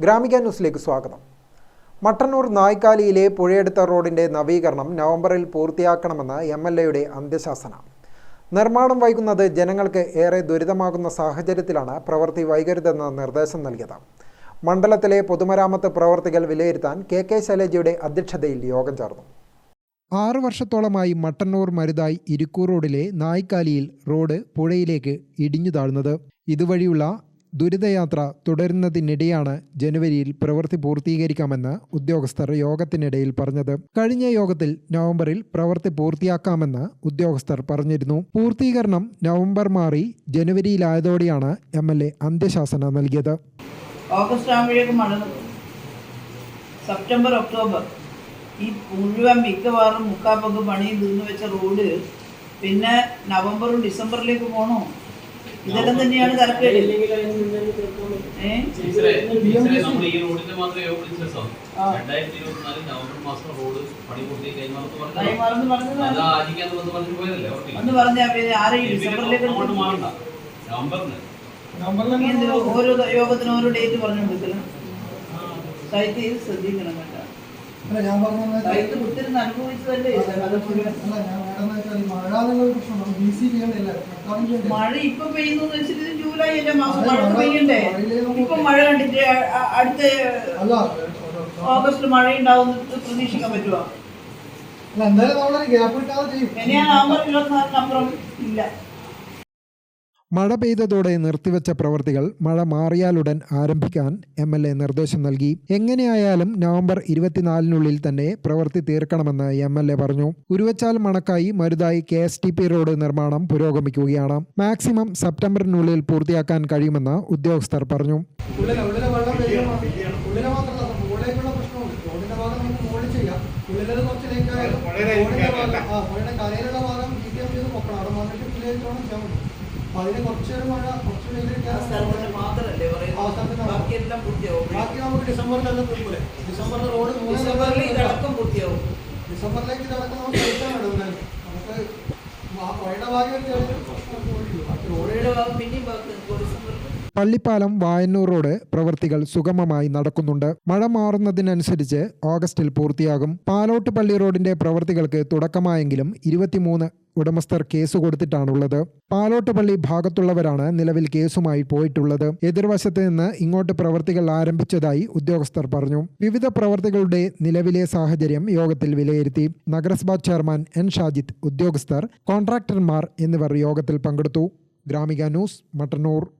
ഗ്രാമിക ന്യൂസിലേക്ക് സ്വാഗതം. മട്ടന്നൂർ നായ്ക്കാലിയിലെ പുഴയെടുത്ത റോഡിന്റെ നവീകരണം നവംബറിൽ പൂർത്തിയാക്കണമെന്ന് എം എൽ എയുടെ അന്ത്യശാസന. നിർമ്മാണം വൈകുന്നത് ജനങ്ങൾക്ക് ഏറെ ദുരിതമാകുന്ന സാഹചര്യത്തിലാണ് പ്രവൃത്തി വൈകരുതെന്ന് നിർദ്ദേശം നൽകിയത്. മണ്ഡലത്തിലെ പൊതുമരാമത്ത് പ്രവർത്തികൾ വിലയിരുത്താൻ കെ കെ ശൈലജയുടെ അധ്യക്ഷതയിൽ യോഗം ചേർന്നു. ആറു വർഷത്തോളമായി മട്ടന്നൂർ മരുതായി ഇരിക്കൂർ റോഡിലെ നായ്ക്കാലിയിൽ റോഡ് പുഴയിലേക്ക് ഇടിഞ്ഞു താഴ്ന്നത്. ഇതുവഴിയുള്ള ദുരിതയാത്ര തുടരുന്നതിനിടെയാണ് ജനുവരിയിൽ പ്രവൃത്തി പൂർത്തീകരിക്കാമെന്ന് ഉദ്യോഗസ്ഥർ യോഗത്തിനിടയിൽ പറഞ്ഞത്. കഴിഞ്ഞ യോഗത്തിൽ നവംബറിൽ പ്രവൃത്തി പൂർത്തിയാക്കാമെന്ന് ഉദ്യോഗസ്ഥർ പറഞ്ഞിരുന്നു. പൂർത്തീകരണം നവംബർ മാറി ജനുവരിയിലായതോടെയാണ് എം എൽ എ അന്ത്യശാസന നൽകിയത്. August September October. ഈ മുഴുവൻ മിക്കവാറും മുക്കാപ്പൊക്കെ പണി തീർന്നു വെച്ച റോഡ് പിന്നെ നവംബറും ഡിസംബറിലേക്ക് പോകണോ ഇതെല്ലാം തന്നെയാണ് തലക്കേട്. ഏ? ടീച്ചറെ, ടീച്ചറെ, ഈ റോഡിന്റെ മാത്രമേ യോഗം വിളിച്ച സാർ. ആ. രണ്ടായിരത്തി ഇരുപത്തിനാല് നവംബർ മാസം റോഡ് പണി പൂർത്തി കൈമാറത്ത് പറഞ്ഞത്. കൈമാറുന്നു പറഞ്ഞതാണ് അത് ആചരിക്കാന്ന് വന്ന് പറഞ്ഞു പോയതല്ലേ ഓർക്കില്ല? ഒന്ന് പറഞ്ഞാൽ പിന്നെ ആരെയും ഇനി പിന്നെ ഡിസംബറിലേക്ക് അങ്ങോട്ട് മാറണ്ട. നവംബറിന്. നീ എന്തിനാ ഓരോ യോഗത്തിന് ഓരോ ഡേറ്റ് പറഞ്ഞു കൊടുക്കണം സൈറ്റ് ചെയ്ത് ശ്രദ്ധിക്കണം കേട്ടോ. അല്ല ഞാൻ പറഞ്ഞത് സൈറ്റ് കുത്തിരുന്ന് അനുഭവിച്ചതല്ലേ? അത് മുഴുവൻ അല്ല ഞാൻ വേണമെന്ന് വെച്ചാൽ ഈ മഴ എന്നുള്ള പ്രശ്നം ബി സി ചെയ്യണ്ടില്ല മഴ ഇപ്പൊ പെയ്യുന്നു വെച്ചിട്ട് ജൂലൈ അല്ലേ മാസം മഴ പെയ്യണ്ടേ? ഇപ്പൊ മഴ കണ്ടിട്ട് അടുത്ത ഓഗസ്റ്റ് മഴ ഉണ്ടാവും പ്രതീക്ഷിക്കാൻ പറ്റുമോ എന്തായാലും നമ്മളൊരു ഗ്യാപ്പ് കിട്ടാതെ ചെയ്യും. ഇനി ആ നവംബർ ഇരുപത്തിനാലിന് അപ്പുറം? ഇല്ല. മഴ പെയ്തതോടെ നിർത്തിവെച്ച പ്രവൃത്തികൾ മഴ മാറിയാലുടൻ ആരംഭിക്കാൻ എം എൽ എ നിർദ്ദേശം നൽകി. എങ്ങനെയായാലും നവംബർ ഇരുപത്തിനാലിനുള്ളിൽ തന്നെ പ്രവൃത്തി തീർക്കണമെന്ന് എം എൽ എ പറഞ്ഞു. Uruvachal Manakkayi Maruthayi K S T P road നിർമ്മാണം പുരോഗമിക്കുകയാണ്. മാക്സിമം സെപ്റ്റംബറിനുള്ളിൽ പൂർത്തിയാക്കാൻ കഴിയുമെന്ന് ഉദ്യോഗസ്ഥർ പറഞ്ഞു. ഉള്ളിലത് കുറച്ച് ഭാഗം ആ കരയിലുള്ള ഭാഗം ബി ടി എം ചെയ്ത് പൊക്കണം. അവിടെ വന്നിട്ട് ചെയ്യാൻ പറ്റും അപ്പൊ അതിന് കുറച്ച് നേരം മഴ കുറച്ച് ആ വെയിലിട്ടാൽ സ്ഥലത്തിന് മാത്രല്ലേ ആ സ്ഥലത്തിന് പറയുന്നത് മാത്രം. ബാക്കിയെല്ലാം പൂർത്തിയാവും. ബാക്കി നമുക്ക് തീർക്കൂലേ ഡിസംബറിൽ റോഡ് ഡിസംബറിൽ പൂർത്തിയാവും. ഡിസംബറിലേക്ക് ഇതടക്കം നമുക്ക് കഴിക്കാൻ നമുക്ക് ആ പുഴയുടെ റോഡ് പള്ളിപ്പാലം വായന്നൂർ റോഡ് പ്രവൃത്തികൾ സുഗമമായി നടക്കുന്നുണ്ട്. മഴ മാറുന്നതിനനുസരിച്ച് ഓഗസ്റ്റിൽ പൂർത്തിയാകും. പാലോട്ട് പള്ളി റോഡിന്റെ പ്രവൃത്തികൾക്ക് തുടക്കമായെങ്കിലും ഇരുപത്തിമൂന്ന് ഉടമസ്ഥർ കേസ് കൊടുത്തിട്ടാണുള്ളത്. പാലോട്ടുപള്ളി ഭാഗത്തുള്ളവരാണ് നിലവിൽ കേസുമായി പോയിട്ടുള്ളത്. എതിർവശത്ത് നിന്ന് ഇങ്ങോട്ട് പ്രവർത്തികൾ ആരംഭിച്ചതായി ഉദ്യോഗസ്ഥർ പറഞ്ഞു. വിവിധ പ്രവർത്തികളുടെ നിലവിലെ സാഹചര്യം യോഗത്തിൽ വിലയിരുത്തി. നഗരസഭാ ചെയർമാൻ എൻ. ഷാജിത്ത് ഉദ്യോഗസ്ഥർ കോൺട്രാക്ടർമാർ എന്നിവർ യോഗത്തിൽ പങ്കെടുത്തു. ഗ്രാമിക ന്യൂസ് മട്ടന്നൂർ.